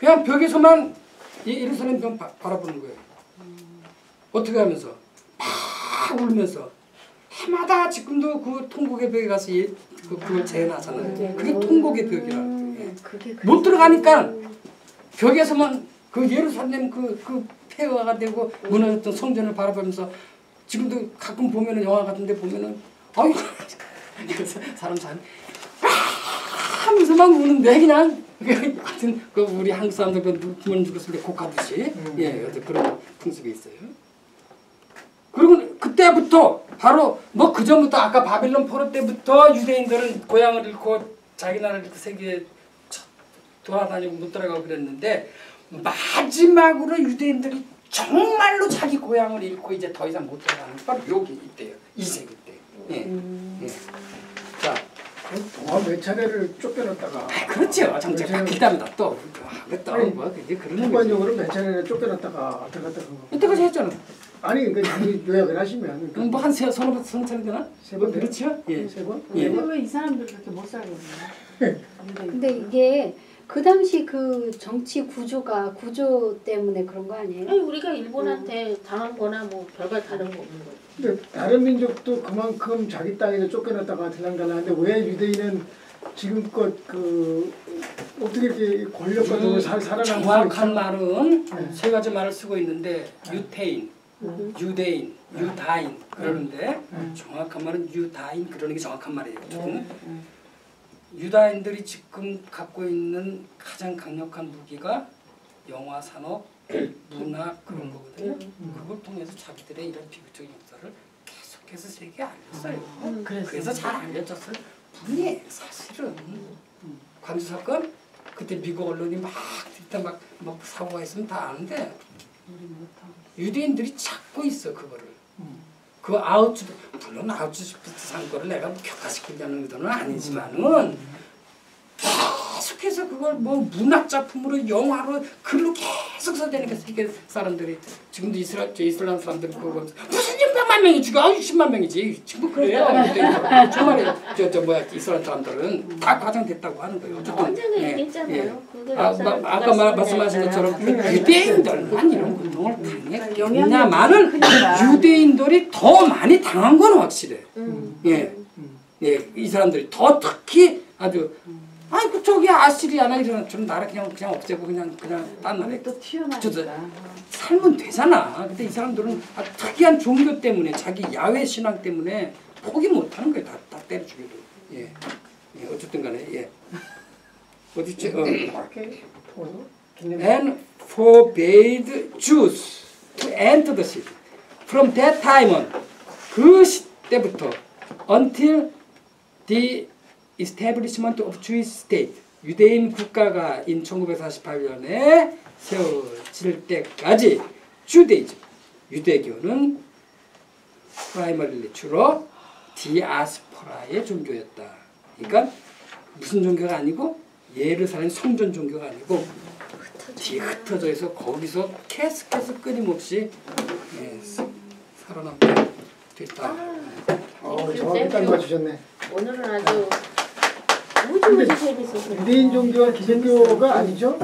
그냥 벽에서만 이 예루살렘 벽 바, 바라보는 거예요. 어떻게 하면서 막 울면서 해마다 지금도 그 통곡의 벽에 가서 예, 그, 그걸 재현하잖아요. 그게 통곡의 벽이라는 거예요. 그게 못 들어가니까 벽에서만 그 예루살렘 그, 그 폐허가 되고 무너졌던 성전을 바라보면서 지금도 가끔 보면은 영화 같은데 보면은 아유 사람 잘 하면서 막 우는데 그냥 하여튼 그 우리 한국 사람들 그 부모님 죽었을 때 곡하듯이 예 어떤 그런 풍습이 있어요. 그리고 그때부터 바로 뭐 그 전부터 아까 바빌론 포로 때부터 유대인들은 고향을 잃고 자기 나라를 잃고 세계에 쳐- 돌아다니고 못 들어가고 그랬는데 마지막으로 유대인들이 정말로 자기 고향을 잃고 이제 더 이상 못 들어가는 게 바로 여기 이때요. 이 세기 때. 예. 예. 자, 동화 몇 차례를 쫓겨났다가 아, 그렇죠. 정작 바뀔 때마다 또, 또, 아니, 뭐, 그러는 거지. 일반적으로 몇 차례를 쫓겨났다가 들어갔다 그런 거. 이때까지 했잖아. 아니 그 자기 요약을 하시면 그럼 뭐한 세, 서너 번, 서너 차례 되나? 세번 돼요? 그렇죠? 예. 세 번? 예. 네 번? 왜이 사람들 그렇게 못 살겠냐? 근데 이게 그 당시 그 정치 구조가 구조 때문에 그런 거 아니에요? 아니 우리가 일본한테 당한 거나 뭐 별반 다른 거 없는 거지. 근데 다른 민족도 그만큼 자기 땅에서 쫓겨났다가 들랑달랑하는데 왜 유대인은 지금껏 그 어떻게 이렇게 권력 가지고 살 살아남고 정확한 말은 네. 세 가지 말을 쓰고 있는데 유태인, 유대인, 유다인 그러는데 네. 정확한 말은 유다인 그러는 게 정확한 말이에요. 유다인들이 지금 갖고 있는 가장 강력한 무기가 영화 산업, 문화 그런 거거든요. 그걸 통해서 자기들의 이런 비극적인 역사를 계속해서 세계에 알렸어요. 그래서 잘 알려졌을 뿐이에요, 사실은. 관주 사건 그때 미국 언론이 막 그때 막, 막 사고가 있으면 다 아는데 유대인들이 찾고 있어 그거를. 그 아우츠 물론 아우츠비트 상거를 내가 뭐 격화시키려는 의도는 아니지만은 계속해서 그걸 뭐 문학 작품으로 영화로 글로 계속 써대니까 세계 사람들이 지금도 이스라 저 이슬람 사람들 그거 무슨 600만 명이 죽여 아유 10만 명이지. 지금 그래요? 정말 저 저 뭐야 이슬람 사람들은 다 과장됐다고 하는 거예요. 어쨌든. 언젠가 예, 얘기했잖아요. 예. 아, 아까 말, 쓰느냐에 말씀하신 것처럼 유대인들만 이런 고통을 영향력이 당했냐마는. 유대인들이 더 많이 당한 건 확실해. 음. 예, 예, 이 사람들이 더 특히 아주 아이고 저기 아시리아나 이런 좀 나라 그냥 그냥 없애고 그냥 그냥 딴 나라에 또 튀어나니까. 살면 되잖아. 근데 이 사람들은 아, 특이한 종교 때문에 자기 야외 신앙 때문에 포기 못하는 거예요. 다, 다 때려 죽여도. 예, 예 어쨌든 간에 예. 어디 있지? 어. and forbade Jews to enter the city. From that time on, 그 시대부터 until the establishment of Jewish state, 유대인 국가가 in 1948년에 세워질 때까지 주데이즘, 유대교는 프라이머리 주로 디아스포라의 종교였다. 그러니까 무슨 종교가 아니고 예루살렘 성전 종교가 아니고 흩어져 있어 거기서 계속해서 끊임없이 예, 사- 살아남게 됐다. 어, 땡큐, 정확히 딱 땡큐. 맞추셨네. 오늘은 아주 재밌었어요. 유대인 종교와 기독교가 아니죠?